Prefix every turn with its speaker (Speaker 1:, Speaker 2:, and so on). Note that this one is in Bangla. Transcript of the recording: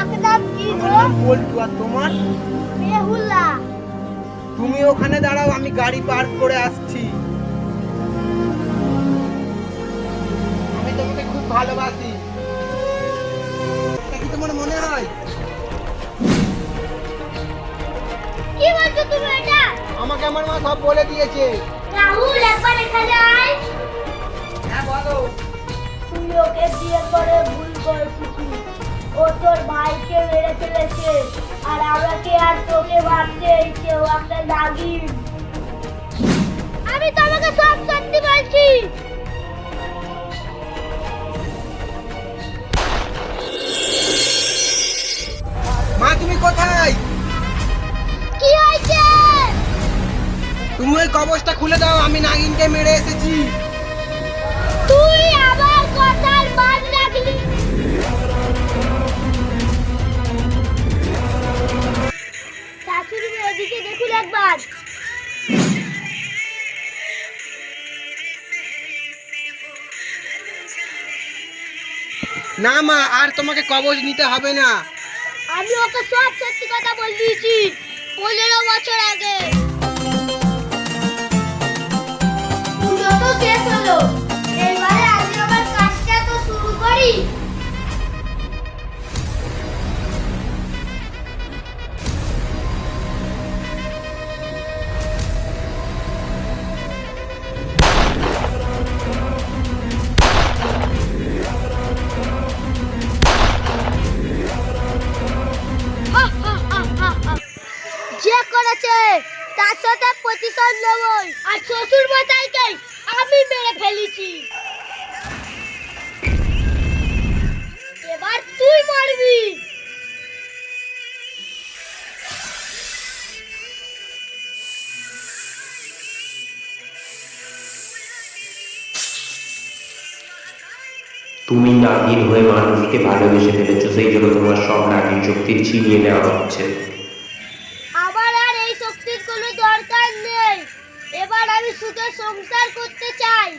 Speaker 1: ডাকনাম কি গো?
Speaker 2: নাম আর তোমার?
Speaker 1: বেহুলা
Speaker 2: তুমি ওখানে দাঁড়াও আমি গাড়ি পার্ক করে আসছি। আমি তোমাকে খুব ভালোবাসি। কি তোমার মনে হয়?
Speaker 1: কি বলছো তুমি এটা?
Speaker 2: আমাকে আমার মা সব বলে দিয়েছে।
Speaker 1: রাহুল একবার এখানে আয়। তোর ভাইকে মেরে ফেলেছে। আর আমাকে আর তোকে মারতে ও একটা নাগিন আমি তোমাকে সব সত্যি বলছি।
Speaker 2: মা তুমি কোথায়?
Speaker 1: কি হয়েছে?
Speaker 2: তুমি ওই কবজটা খুলে দাও আমি নাগিনকে মেরে এসেছি।
Speaker 1: তুই আমার
Speaker 2: না, মা, আর তোমাকে কবজ নিতে হবে না।
Speaker 1: আমি ওকে সব সত্যি কথা বলে দিয়েছি। পনেরো বছর আগে। তার সাথে প্রতিশোধ নেবই। আর শ্বশুর মশাইকে আমি মেরে ফেলেছি। এবার তুই মরবি।
Speaker 3: তুমি নাগিন হয়ে মানুষকে ভালোবেসে ফেলেছো, সেই জন্য তোমার সব নাগিন শক্তি ছিনিয়ে নেওয়া হচ্ছে।
Speaker 1: কোনো দরকার নেই। এবার আমি সুখে সংসার করতে চাই।